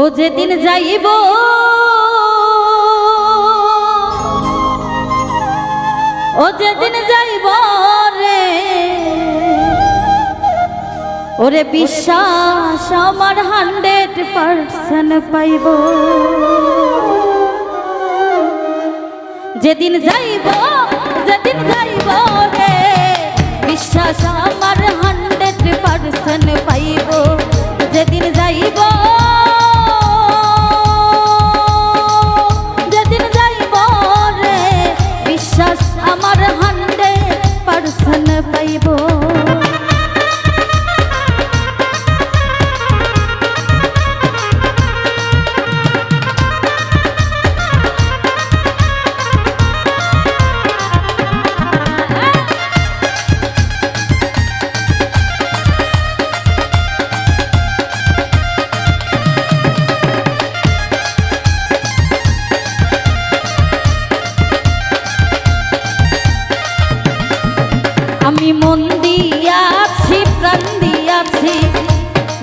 ও যেদিন যাইব, ও যেদিন যাইব রে, ওরে বিশ্বাস আমার হান্ড্রেড পার্সেন্ট পাইব। যেদিন যাইব যেদিন যাইব রে, বিশ্বাস আমার হান্ড্রেড পার্সেন্ট পাইব। যেদিন যাইব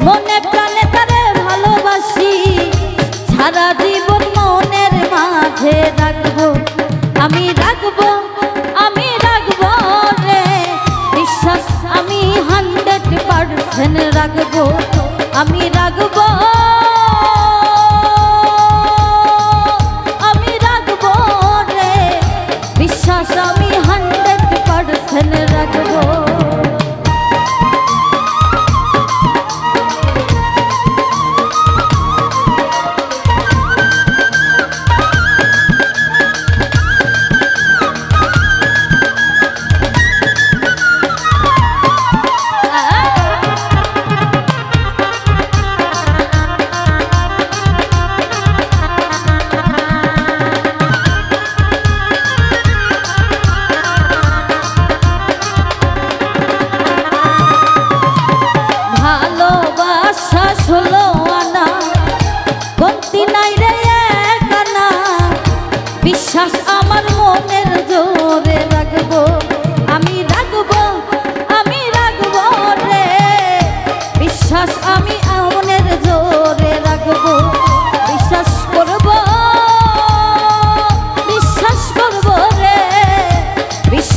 মনে প্রাণে তারে ভালোবাসি। সারা জীবন মনের মাঝে রাখব। আমি রাখব আমি রাখব রে। বিশ্বাস আমি হান্ড্রেড পার্সেন্ট রাখব। আমি রাখব আমি রাখব রে। বিশ্বাস আমি হান্ড্রেড পার্সেন্ট রাখব।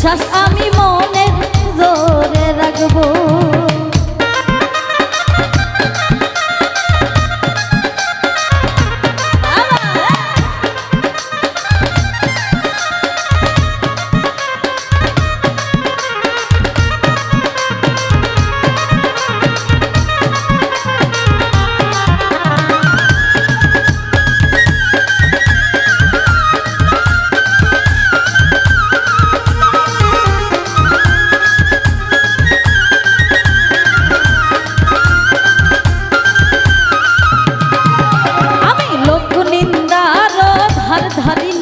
বিশ্বাস ধার